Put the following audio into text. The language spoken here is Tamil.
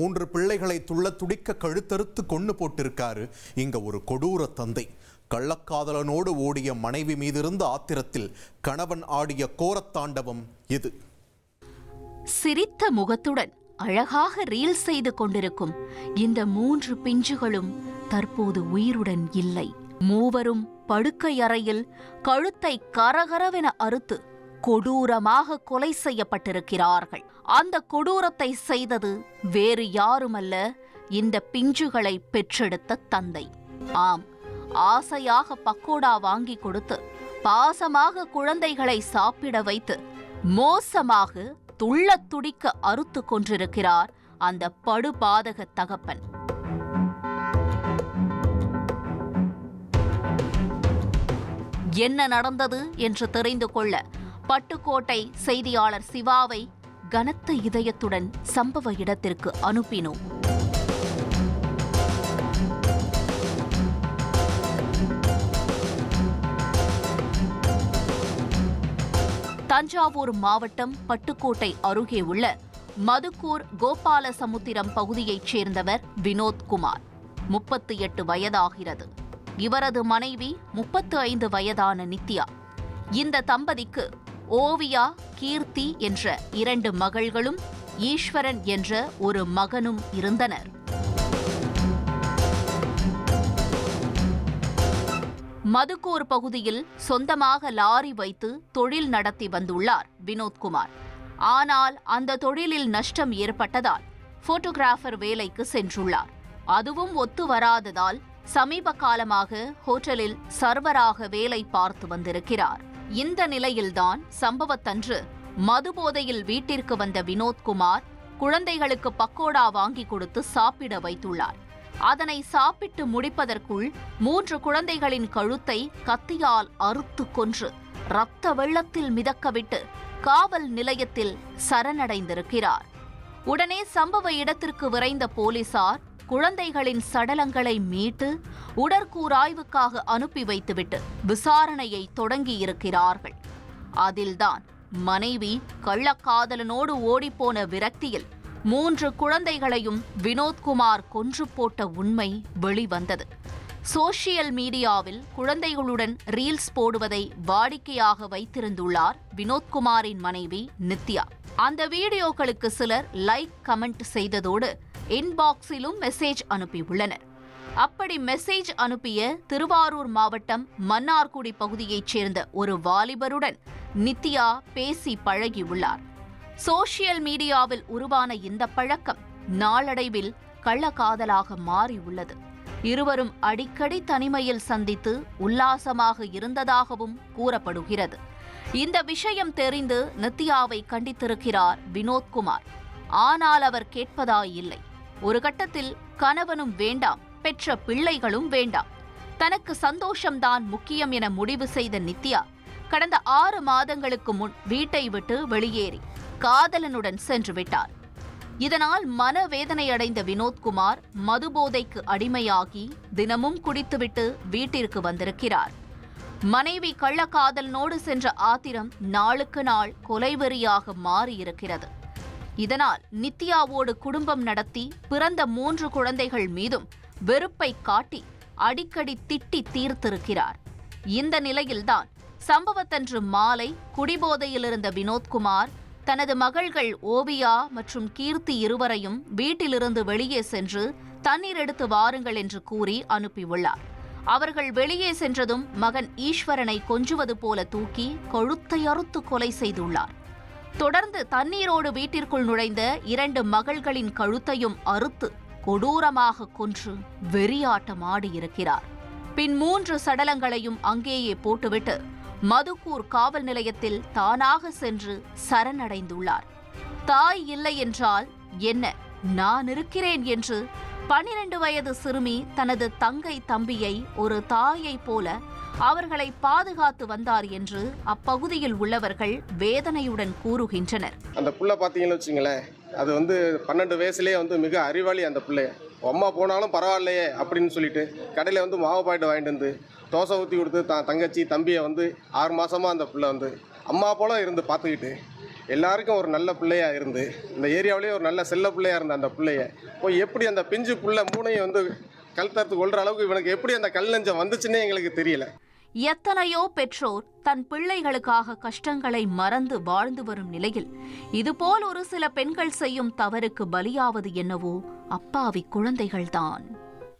மூன்று பிள்ளைகளை துள்ள துடிக்க கழுத்தறுத்து கொண்டு போட்டிருக்காரு இங்க ஒரு கொடூர தந்தை. கள்ளக்காதலனோடு ஓடிய மனைவி மீதிருந்த ஆத்திரத்தில் கணவன் ஆடிய கோரத்தாண்டவம் இது. சிரித்த முகத்துடன் அழகாக ரீல் செய்து கொண்டிருக்கும் இந்த மூன்று பிஞ்சுகளும் தற்போது உயிருடன் இல்லை. மூவரும் படுக்கை அறையில் கழுத்தை கரகரவென அறுத்து கொடூரமாக கொலை செய்யப்பட்டிருக்கிறார்கள். அந்த கொடூரத்தை செய்தது வேறு யாருமல்ல இந்த பிஞ்சுகளை பெற்றெடுத்த தந்தை. ஆம் ஆசையாக பக்கோடா வாங்கி கொடுத்து பாசமாக குழந்தைகளை சாப்பிட வைத்து மோசமாக துள்ளத் துடிக்க அறுத்து கொண்டிருக்கிறார் அந்த படுபாதக தகப்பன். என்ன நடந்தது என்று தெரிந்து கொள்ள பட்டுக்கோட்டை செய்தியாளர் சிவாவை கனத்த இதயத்துடன் சம்பவ இடத்திற்கு அனுப்பினோம். தஞ்சாவூர் மாவட்டம் பட்டுக்கோட்டை அருகே உள்ள மதுக்கூர் கோபாலசமுத்திரம் பகுதியைச் சேர்ந்தவர் வினோத்குமார் முப்பத்தி எட்டு வயதாகிறது. இவரது மனைவி முப்பத்து ஐந்து வயதான நித்யா. இந்த தம்பதிக்கு ஓவியா கீர்த்தி என்ற இரண்டு மகள்களும் ஈஸ்வரன் என்ற ஒரு மகனும் இருந்தனர். மதுக்கூர் பகுதியில் சொந்தமாக லாரி வைத்து தொழில் நடத்தி வந்துள்ளார் வினோத்குமார். ஆனால் அந்த தொழிலில் நஷ்டம் ஏற்பட்டதால் போட்டோகிராஃபர் வேலைக்கு சென்றுள்ளார். அதுவும் ஒத்து வராததால் சமீப காலமாக ஹோட்டலில் சர்வராக வேலை பார்த்து வந்திருக்கிறார். இந்த நிலையில்தான் சம்பவத்தன்று மதுபோதையில் வீட்டிற்கு வந்த வினோத்குமார் குழந்தைகளுக்கு பக்கோடா வாங்கி கொடுத்து சாப்பிட வைத்துள்ளார். அதனை சாப்பிட்டு முடிப்பதற்குள் மூன்று குழந்தைகளின் கழுத்தை கத்தியால் அறுத்து கொன்று ரத்த வெள்ளத்தில் மிதக்கவிட்டு காவல் நிலையத்தில் சரணடைந்திருக்கிறார். உடனே சம்பவ இடத்திற்கு விரைந்த போலீசார் குழந்தைகளின் சடலங்களை மீட்டு உடற்கூராய்வுக்காக அனுப்பி வைத்துவிட்டு விசாரணையை தொடங்கியிருக்கிறார்கள். அதில்தான் மனைவி கள்ளக்காதலனோடு ஓடிப்போன விரக்தியில் மூன்று குழந்தைகளையும் வினோத்குமார் கொன்று போட்ட உண்மை வெளிவந்தது. சோஷியல் மீடியாவில் குழந்தைகளுடன் ரீல்ஸ் போடுவதை வாடிக்கையாக வைத்திருந்துள்ளார் வினோத்குமாரின் மனைவி நித்யா. அந்த வீடியோக்களுக்கு சிலர் லைக் கமெண்ட் செய்ததோடு இன்பாக்ஸிலும் மெசேஜ் அனுப்பியுள்ளனர். அப்படி மெசேஜ் அனுப்பிய திருவாரூர் மாவட்டம் மன்னார்குடி பகுதியைச் சேர்ந்த ஒரு வாலிபருடன் நித்யா பேசி பழகியுள்ளார். சோஷியல் மீடியாவில் உருவான இந்த பழக்கம் நாளடைவில் கள்ளக்காதலாக மாறியுள்ளது. இருவரும் அடிக்கடி தனிமையில் சந்தித்து உல்லாசமாக இருந்ததாகவும் கூறப்படுகிறது. இந்த விஷயம் தெரிந்து நித்யாவை கண்டித்திருக்கிறார் வினோத்குமார். ஆனால் அவர் கேட்பதாயில்லை ஒரு கட்டத்தில் கணவனும் வேண்டாம். பெற்ற பிள்ளைகளும் வேண்டாம். தனக்கு சந்தோஷம்தான் முக்கியம் என முடிவு செய்த நித்யா கடந்த ஆறு மாதங்களுக்கு முன் வீட்டை விட்டு வெளியேறி காதலனுடன் சென்று விட்டார். இதனால் மனவேதனையடைந்த வினோத்குமார் மதுபோதைக்கு அடிமையாகி தினமும் குடித்துவிட்டு வீட்டிற்கு வந்திருக்கிறார். மனைவி கள்ளக்காதலனோடு சென்ற ஆத்திரம் நாளுக்கு நாள் கொலைவெறியாக மாறியிருக்கிறது. இதனால் நித்யாவோடு குடும்பம் நடத்தி பிறந்த மூன்று குழந்தைகள் மீதும் வெறுப்பை காட்டி அடிக்கடி திட்டி தீர்த்திருக்கிறார். இந்த நிலையில்தான் சம்பவத்தன்று மாலை குடிபோதையில் இருந்த வினோத்குமார் தனது மகள்கள் ஓவியா மற்றும் கீர்த்தி இருவரையும் வீட்டிலிருந்து வெளியே சென்று தண்ணீர் எடுத்து வாருங்கள் என்று கூறி அனுப்பியுள்ளார். அவர்கள் வெளியே சென்றதும் மகன் ஈஸ்வரனை கொஞ்சுவது போல தூக்கி கொழுத்தை அறுத்து கொலை செய்துள்ளார். தொடர்ந்து தண்ணீரோடு வீட்டிற்குள் நுழைந்த இரண்டு மகள்களின் கழுத்தையும் அறுத்து கொடூரமாக கொன்று வெறியாட்டம் ஆடியிருக்கிறார் பின் மூன்று சடலங்களையும் அங்கேயே போட்டுவிட்டு மதுக்கூர் காவல் நிலையத்தில் தானாக சென்று சரணடைந்துள்ளார். தாய் இல்லை என்றால் என்ன? நான் இருக்கிறேன் என்று பனிரெண்டு வயது சிறுமி தனது தங்கை தம்பியை ஒரு தாயைப் போல அவர்களை பாதுகாத்து வந்தார் என்று அப்பகுதியில் உள்ளவர்கள் வேதனையுடன் கூறுகின்றனர். அந்த புள்ள பாத்தீங்கன்னு வச்சுங்களேன் அது வந்து பன்னெண்டு வயசுலேயே வந்து மிக அறிவாளி அந்த பிள்ளைய அம்மா போனாலும் பரவாயில்லையே அப்படின்னு சொல்லிட்டு கடையில் வந்து மாவு பாக்கெட் வாங்கிட்டு வந்து தோசை ஊற்றி கொடுத்து தான் தங்கச்சி தம்பியை வந்து ஆறு மாதமாக அந்த பிள்ளை வந்து அம்மா போல இருந்து பார்த்துக்கிட்டு எல்லாருக்கும் ஒரு நல்ல பிள்ளையாக இருந்து இந்த ஏரியாவிலேயே ஒரு நல்ல செல்ல பிள்ளையாக இருந்த அந்த பிள்ளைய போய் எப்படி அந்த பிஞ்சு புள்ள மூணையும் வந்து கல் தரத்து கொள்கிற அளவுக்கு இவனுக்கு எப்படி அந்த கல் நெஞ்சம் வந்துச்சுன்னே எங்களுக்கு தெரியல. எத்தனையோ பெற்றோர் தன் பிள்ளைகளுக்காக கஷ்டங்களை மறந்து வாழ்ந்து வரும் நிலையில் இதுபோல் ஒரு சில பெண்கள் செய்யும் தவறுக்கு பலியாவது என்னவோ அப்பாவி குழந்தைகள்தான்.